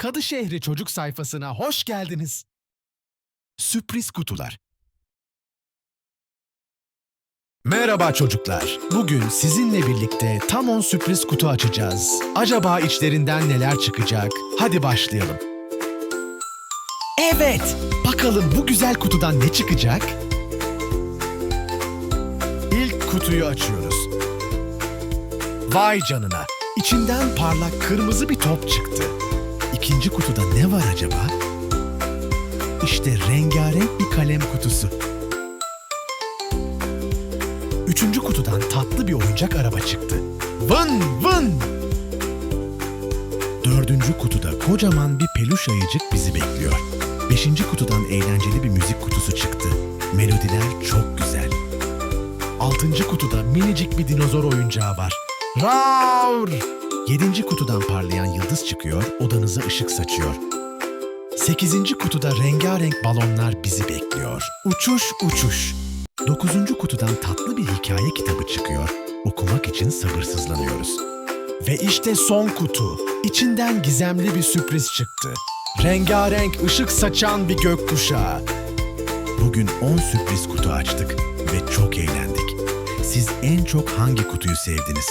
Kadışehri Çocuk sayfasına hoş geldiniz. Sürpriz kutular. Merhaba çocuklar. Bugün sizinle birlikte tam 10 sürpriz kutu açacağız. Acaba içlerinden neler çıkacak? Hadi başlayalım. Evet, bakalım bu güzel kutudan ne çıkacak? İlk kutuyu açıyoruz. Vay canına, içinden parlak kırmızı bir top çıktı. İkinci kutuda ne var acaba? İşte rengarenk bir kalem kutusu. Üçüncü kutudan tatlı bir oyuncak araba çıktı. Vın vın! Dördüncü kutuda kocaman bir peluş ayıcık bizi bekliyor. Beşinci kutudan eğlenceli bir müzik kutusu çıktı. Melodiler çok güzel. Altıncı kutuda minicik bir dinozor oyuncağı var. Raur! Yedinci kutudan parlayan yıldız çıkıyor, odanıza ışık saçıyor. Sekizinci kutuda rengarenk balonlar bizi bekliyor. Uçuş uçuş. Dokuzuncu kutudan tatlı bir hikaye kitabı çıkıyor. Okumak için sabırsızlanıyoruz. Ve işte son kutu. İçinden gizemli bir sürpriz çıktı. Rengarenk ışık saçan bir gökkuşağı. Bugün 10 sürpriz kutu açtık ve çok eğlendik. Siz en çok hangi kutuyu sevdiniz?